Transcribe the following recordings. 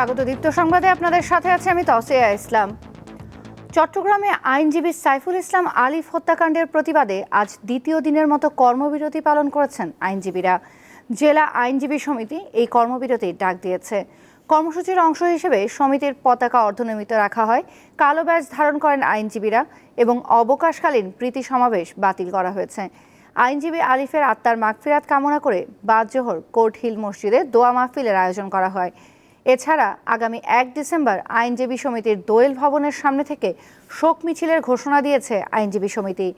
স্বাগত। দীপ্ত সংবাদে আপনাদের সাথে আছে আমি তসিয়া ইসলাম। চট্টগ্রামে আইনজীবী সাইফুল ইসলাম আলিফ হত্যাকাণ্ডের প্রতিবাদে আজ দ্বিতীয় দিনের মতো কর্মবিরতি পালন করেছেন আইনজীবীরা। জেলা আইনজীবী সমিতি এই কর্মবিরতির ডাক দিয়েছে। কর্মসূচির অংশ হিসেবে সমিতির পতাকা অর্ধনিয়মিত রাখা হয়, কালো ব্যাজ ধারণ করেন আইনজীবীরা এবং অবকাশকালীন প্রীতি সমাবেশ বাতিল করা হয়েছে। আইনজীবী আলিফের আত্মার মাগফিরাত কামনা করে বাদজোহর কোর্ট হিল মসজিদে দোয়া মাহফিলের আয়োজন করা হয়। এছাড়া আগামী এক ডিসেম্বর আইনজীবী সমিতির দোয়েল ভবনের সামনে থেকে শোক মিছিলের ঘোষণা দিয়েছে আইনজীবী সমিতি।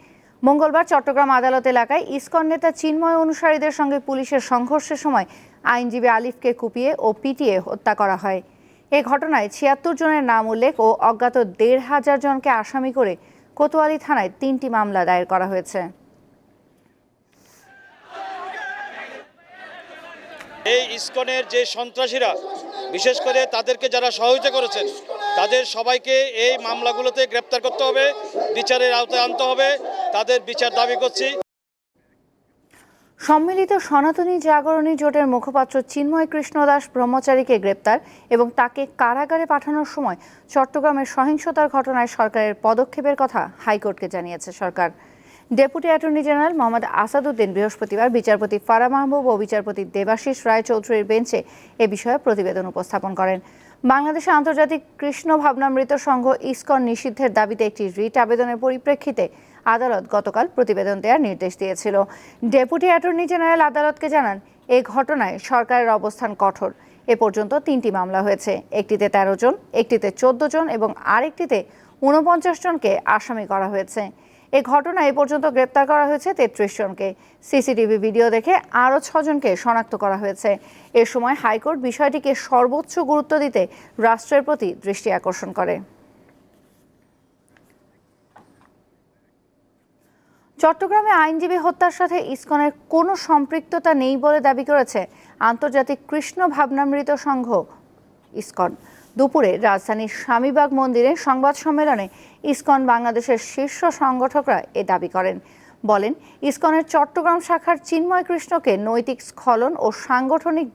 মঙ্গলবার চট্টগ্রাম আদালত এলাকায় ইসকন নেতা চিন্ময় অনুসারীদের সঙ্গে পুলিশের সংঘর্ষের সময় আইনজীবী আলিফকে কুপিয়ে ও পিটিয়ে হত্যা করা হয়। এ ঘটনায় ছিয়াত্তর জনের নাম উল্লেখ ও অজ্ঞাত দেড় হাজার জনকে আসামি করে কোতোয়ালি থানায় তিনটি মামলা দায়ের করা হয়েছে। এই ইসকনের যে সন্ত্রাসীরা, বিশেষ করে তাদেরকে যারা সহযোগিতা করেছেন, তাদের সবাইকে এই মামলাগুলোতে গ্রেপ্তার করতে হবে, বিচারের আওতায় আনতে হবে, তাদের বিচার দাবি করছি। সম্মিলিত সনাতনী জাগরণী জোটের মুখপাত্র চিন্ময় কৃষ্ণ দাস ব্রহ্মচারীকে গ্রেপ্তার এবং তাকে কারাগারে পাঠানোর সময় চট্টগ্রামের সহিংসতার ঘটনায় সরকারের পদক্ষেপের কথা হাইকোর্টকে জানিয়েছে সরকার। Deputy attorney general Mohammad Asaduddin বৃহস্পতিবার বিচারপতি ফারা মাহবুব ও বিচারপতি দেবাশিস রায় চৌধুরীর বেঞ্চে এ বিষয়ে প্রতিবেদন উপস্থাপন করেন। বাংলাদেশে আন্তর্জাতিক কৃষ্ণ ভাবনামৃত সংঘ ইসকন নিষিদ্ধের দাবিতে একটি রিট আবেদনের পরিপ্রেক্ষিতে আদালত গতকাল প্রতিবেদন দেওয়ার নির্দেশ দিয়েছিল। ডেপুটি অ্যাটর্নি জেনারেল আদালতকে জানান, এ ঘটনায় সরকারের অবস্থান কঠোর। এ পর্যন্ত তিনটি মামলা হয়েছে। একটিতে তেরো জন, একটিতে চোদ্দ জন এবং আরেকটিতে ঊনপঞ্চাশ জনকে আসামি করা হয়েছে। এ ঘটনায় এ পর্যন্ত গ্রেপ্তার করা হয়েছে তেত্রিশ জনকে। সিসিটিভি ভিডিও দেখে আরও ছজনকে শনাক্ত করা হয়েছে। এ সময় হাইকোর্ট বিষয়টিকে সর্বোচ্চ গুরুত্ব দিতে রাষ্ট্রের প্রতি দৃষ্টি আকর্ষণ করে। চট্টগ্রামে আইনজীবী হত্যার সাথে ইসকনের কোনো সম্পৃক্ততা নেই বলে দাবি করেছে আন্তর্জাতিক কৃষ্ণ ভাবনামৃত সংঘ ইসকন। দুপুরে রাজধানীর স্বামীবাগ মন্দিরে সংবাদ সম্মেলনে ইসকন বাংলাদেশের শীর্ষ সংগঠকরা এ দাবি করেন। বলেন, ইসকনের চট্টগ্রাম শাখার চিন্ময় কৃষ্ণকে নৈতিক স্খলন ও সাংগঠনিক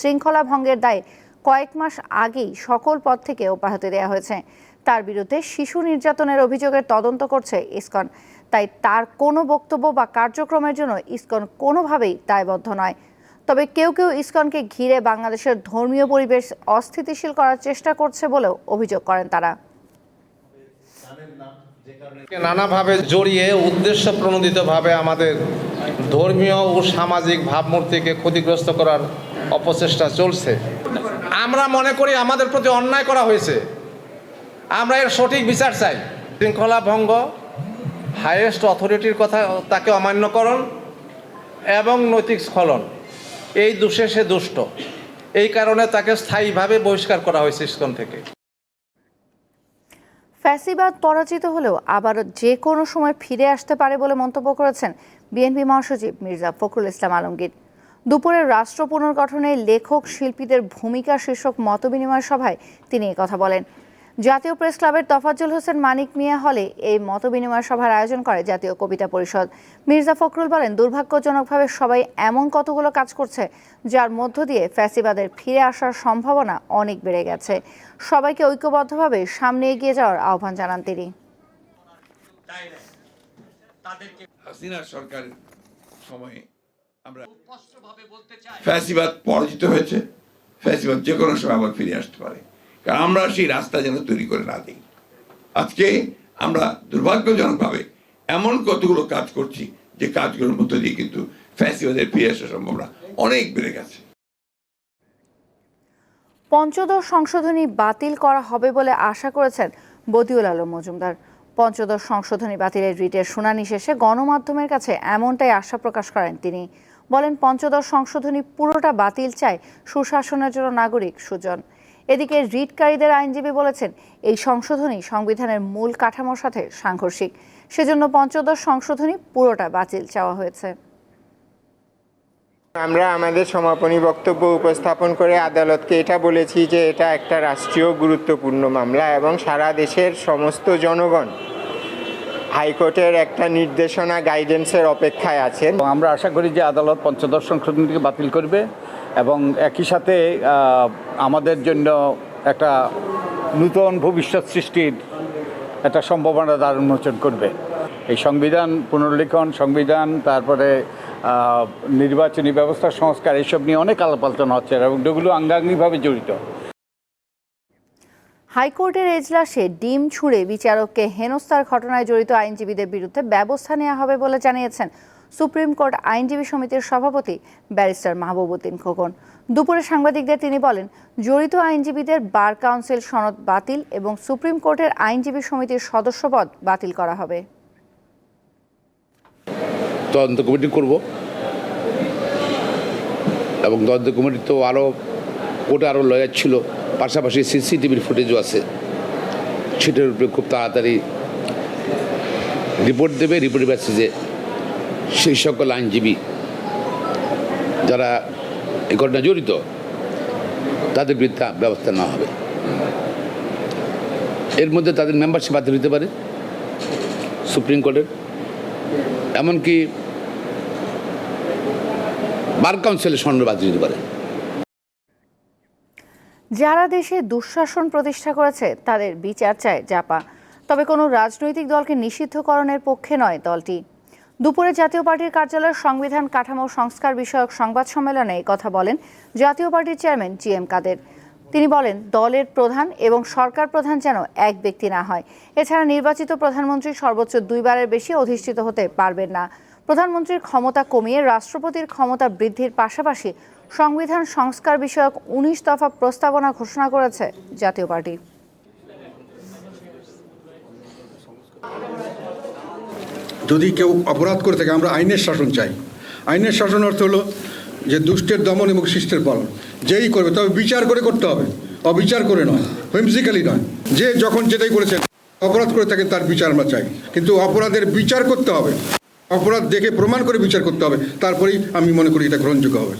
শৃঙ্খলা ভঙ্গের দায়ে কয়েক মাস আগেই সকল পদ থেকে অব্যাহতি দেওয়া হয়েছে। তার বিরুদ্ধে শিশু নির্যাতনের অভিযোগের তদন্ত করছে ইসকন। তাই তার কোনো বক্তব্য বা কার্যক্রমের জন্য ইসকন কোনোভাবেই দায়বদ্ধ নয়। তবে কেউ কেউ ইসকনকে ঘিরে বাংলাদেশের ধর্মীয় পরিবেশ অস্থিতিশীল করার চেষ্টা করছে বলেও অভিযোগ করেন তারা। নানাভাবে জড়িয়ে উদ্দেশ্য প্রণোদিতভাবে আমাদের ধর্মীয় ও সামাজিক ভাবমূর্তিকে ক্ষতিগ্রস্ত করার অপচেষ্টা চলছে। আমরা মনে করি আমাদের প্রতি অন্যায় করা হয়েছে। আমরা এর সঠিক বিচার চাই। শৃঙ্খলা ভঙ্গ হাইয়েস্ট অথরিটির কথা তাকে অমান্যকরণ এবং নৈতিক স্খলন। এই দোষে সে দুষ্ট। এই কারণে তাকে স্থায়ীভাবে বহিষ্কার করা হয়েছে ইস্কন থেকে। ফ্যাসিবাদ পরাজিত হলেও আবার যে কোনো সময় ফিরে আসতে পারে বলে মন্তব্য করেছেন বিএনপি মহাসচিব মির্জা ফখরুল ইসলাম আলমগীর। দুপুরে রাষ্ট্র পুনর্গঠনে লেখক শিল্পীদের ভূমিকা শীর্ষক মতবিনিময় সভায় তিনি কথা বলেন। জাতীয় প্রেস ক্লাবের তফাজ্জল হোসেন মানিক মিয়া হলে এই মতবিনিময় সভার আয়োজন করে জাতীয় কবিতা পরিষদ। মির্জা ফখরুল বলেন, দুর্ভাগ্যজনকভাবে সবাই এমন কতগুলো কাজ করছে, যার মধ্য দিয়ে ফ্যাসিবাদের ফিরে আসার সম্ভাবনা অনেক বেড়ে গেছে। সবাইকে ঐক্যবদ্ধভাবে সামনে এগিয়ে যাওয়ার আহ্বান জানান তিনি। ফ্যাসিবাদ পরাজিত হয়েছে। ফ্যাসিবাদ যে কোনো সময় আবার ফিরে আসতে পারে। আমরা সেই রাস্তা যেন তৈরি করে না দিই। আজকে আমরা দুর্ভাগ্যজনকভাবে এমন কতগুলো কাজ করছি যে কাজগুলোর মধ্য দিয়ে কিন্তু ফ্যাসিবাদের ফিরে আসার সম্ভাবনা অনেক বেড়ে গেছে। পঞ্চদশ সংশোধনী বাতিল করা হবে বলে আশা করেছেন বদিউল আলম মজুমদার। পঞ্চদশ সংশোধনী বাতিলের রিটের শুনানি শেষে গণমাধ্যমের কাছে এমনটাই আশা প্রকাশ করেন তিনি। বলেন, পঞ্চদশ সংশোধনী পুরোটা বাতিল চায় সুশাসনের জন্য নাগরিক সুজন। এদিকে রিটকারীদের আইনজীবী বলেছেন এই সংশোধনী সংবিধানের মূল কাঠামোর সাথে সাংঘর্ষিক। সেজন্য পঞ্চদশ সংশোধনী পুরোটা বাতিল চাওয়া হয়েছে। আমরা আমাদের সমাপনী বক্তব্য উপস্থাপন করে আদালতকে এটা বলেছি যে এটা একটা রাষ্ট্রীয় গুরুত্বপূর্ণ মামলা এবং সারা দেশের সমস্ত জনগণ হাইকোর্টের একটা নির্দেশনা গাইডেন্সের অপেক্ষায় আছেন। আমরা আশা করি যে আদালত পঞ্চদশ সংশোধনীকে বাতিল করবে। এবং একই সাথে আমাদের জন্য একটা নূতন ভবিষ্যৎ সৃষ্টির একটা সম্ভাবনা দ্বার উন্মোচন করবে। এই সংবিধান পুনর্লিখন, সংবিধান, তারপরে নির্বাচনী ব্যবস্থা, সংস্কার এসব নিয়ে অনেক আলাপ আলোচনা হচ্ছে এবং এগুলো আঙ্গাঙ্গিকভাবে জড়িত। হাইকোর্টের এজলাসে ডিম ছুঁড়ে বিচারককে হেনস্থার ঘটনায় জড়িত আইনজীবীদের বিরুদ্ধে ব্যবস্থা নেওয়া হবে বলে জানিয়েছেন সুপ্রিম কোর্ট আইনজীবী সমিতির সভাপতি ব্যারিস্টার মাহবুবুদ্দিন খোকন। দুপুরে সাংবাদিকদের তিনি বলেন, জড়িত আইনজীবীদের বার কাউন্সিল সনদ বাতিল এবং সুপ্রিম কোর্টের আইনজীবী সমিতির সদস্যপদ বাতিল করা হবে। তদন্ত কমিটি করব এবং তদন্ত কমিটি তো আরও কোর্টে আরও লয়ার ছিল, পাশাপাশি সিসিটিভির ফুটেজও আছে। সেটার উপরে খুব তাড়াতাড়ি রিপোর্ট দেবে রিপোর্টের মেসেজে সেই সকল আইনজীবী যারা এই ঘটনা জড়িত, তাদের বিরুদ্ধে ব্যবস্থা নেওয়া হবে। এর মধ্যে তাদের মেম্বারশিপ বাতিল হতে পারে সুপ্রিম কোর্টের। এমনকি বার কাউন্সিলের স্বর্ণ বাতিল দিতে পারে। যারা দেশে দুঃশাসন প্রতিষ্ঠা করেছে, তাদের বিচার চায় জাপা। তবে কোনো রাজনৈতিক দলকে নিষিদ্ধকরণের পক্ষে নয় দলটি। দুপুরে জাতীয় পার্টির কার্যালয়ের সংবিধান কাঠামো সংস্কার বিষয়ক সংবাদ সম্মেলনে কথা বলেন জাতীয় পার্টির চেয়ারম্যান জি এম কাদের। তিনি বলেন, দলের প্রধান এবং সরকার প্রধান যেন এক ব্যক্তি না হয়। এছাড়া নির্বাচিত প্রধানমন্ত্রী সর্বোচ্চ দুইবারের বেশি অধিষ্ঠিত হতে পারবেন না। প্রধানমন্ত্রীর ক্ষমতা কমিয়ে রাষ্ট্রপতির ক্ষমতা বৃদ্ধির পাশাপাশি সংবিধান সংস্কার বিষয়ক উনিশ দফা প্রস্তাবনা ঘোষণা করেছে জাতীয় পার্টি। যদি কেউ অপরাধ করে থাকে, আমরা আইনের শাসন চাই। আইনের শাসন অর্থ হলো যে দুষ্টের দমন এবং শিষ্টের পালন। যেই করবে, তবে বিচার করে করতে হবে। অবিচার করে নয় হুইমসিক্যালি নয়। যে যখন যেটাই করেছেন অপরাধ করে থাকেন, তার বিচার আমরা চাই। কিন্তু অপরাধের বিচার করতে হবে। অপরাধ দেখে প্রমাণ করে বিচার করতে হবে। তারপরেই আমি মনে করি এটা গ্রহণযোগ্য হবে।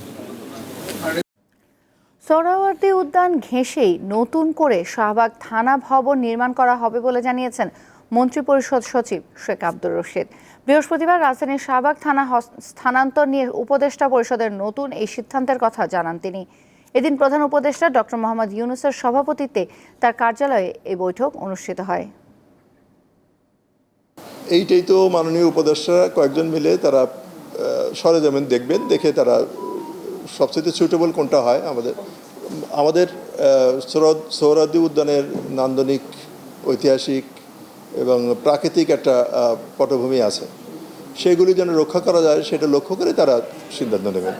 সোহরাওয়ার্দী উদ্যান ঘেঁষেই নতুন করে শাহবাগ থানা ভবন নির্মাণ করা হবে বলে জানিয়েছেন মন্ত্রিপরিষদ সচিব শেখ আব্দুর রশিদ। বৃহস্পতিবার রাজধানীর শাহবাগ থানা স্থানান্তর নিয়ে উপদেষ্টা পরিষদের নতুন এই সিদ্ধান্তের কথা জানান তিনি। এদিন প্রধান উপদেষ্টা ডক্টর মোহাম্মদ ইউনুসের সভাপতিত্বে তার কার্যালয়ে এই বৈঠক অনুষ্ঠিত হয়। এইটাই তো মাননীয় উপদেষ্টা কয়েকজন মিলে তারা সরেজমিন দেখবেন, দেখে তারা সবচেয়ে সুটেবল কোনটা হয় আমাদের। আমাদের সৌরাদি উদ্যানের নান্দনিক ঐতিহাসিক এবং প্রাকৃতিক একটা পটভূমি আছে। সেগুলি যেন রক্ষা করা যায়, সেটা লক্ষ্য করে তারা সিদ্ধান্ত নেবেন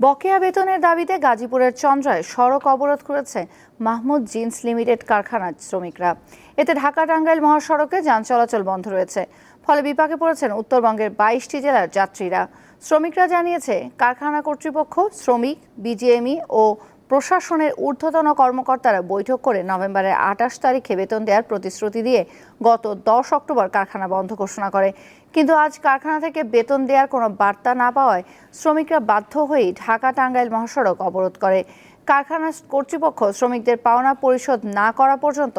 বকেয়া বেতনের দাবিতে গাজীপুরের চন্দ্রায় সড়ক অবরোধ করেছে মাহমুদ জিন্স লিমিটেড কারখানার শ্রমিকরা। এতে ঢাকা টাঙ্গাইল মহাসড়কে যান চলাচল বন্ধ রয়েছে। ফলে বিপাকে পড়েছেন উত্তরবঙ্গের বাইশটি জেলার যাত্রীরা। শ্রমিকরা জানিয়েছে, কারখানা কর্তৃপক্ষ শ্রমিক, বিজিএমই ও প্রশাসনের ঊর্ধ্বতন কর্মকর্তারা বৈঠক করে নভেম্বরের আঠাশ তারিখে বেতন দেওয়ার প্রতিশ্রুতি দিয়ে গত দশ অক্টোবর কারখানা বন্ধ ঘোষণা করে। কিন্তু আজ কারখানা থেকে বেতন দেওয়ার কোনো বার্তা না পাওয়ায় শ্রমিকরা বাধ্য হয়েই ঢাকা টাঙ্গাইল মহাসড়ক অবরোধ করে। কারখানা কর্তৃপক্ষ শ্রমিকদের পাওনা পরিশোধ না করা পর্যন্ত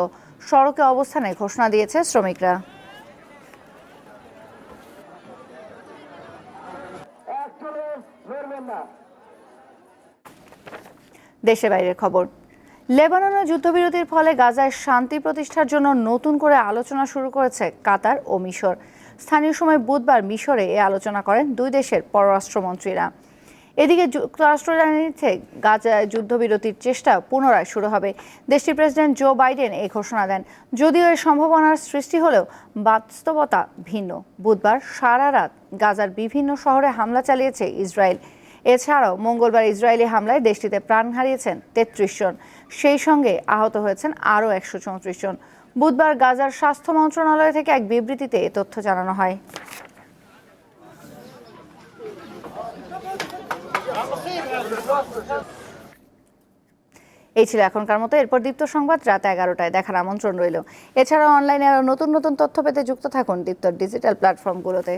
সড়কে অবস্থানে ঘোষণা দিয়েছে শ্রমিকরা। দেশে বাইরের খবর। লেবাননে যুদ্ধবিরতির ফলে গাজায় শান্তি প্রতিষ্ঠার জন্য নতুন করে আলোচনা শুরু করেছে কাতার ও মিশর। স্থানীয় সময় বুধবার মিশরে এ আলোচনা করেন দুই দেশের পররাষ্ট্রমন্ত্রীরা। এদিকে যুক্তরাষ্ট্র জানিয়েছে, গাজায় যুদ্ধবিরতির চেষ্টা পুনরায় শুরু হবে। দেশটির প্রেসিডেন্ট জো বাইডেন এই ঘোষণা দেন, যদিও এর সম্ভাবনার সৃষ্টি হলেও বাস্তবতা ভিন্ন। বুধবার সারা রাত গাজার বিভিন্ন শহরে হামলা চালিয়েছে ইসরায়েল। এছাড়াও মঙ্গলবার ইসরায়েলি হামলায় দেশটিতে প্রাণ হারিয়েছেন তেত্রিশ জন। সেই সঙ্গে আহত হয়েছেন আরও একশো চৌত্রিশ জন। বুধবার গাজার স্বাস্থ্য মন্ত্রণালয় থেকে এক বিবৃতিতে এ তথ্য জানানো হয়। এই ছিল এখনকার মতো। এরপর দীপ্ত সংবাদ রাত এগারোটায় দেখার আমন্ত্রণ রইল। এছাড়াও অনলাইনে আরও নতুন নতুন তথ্য পেতে যুক্ত থাকুন দীপ্তর ডিজিটাল প্ল্যাটফর্মগুলোতে।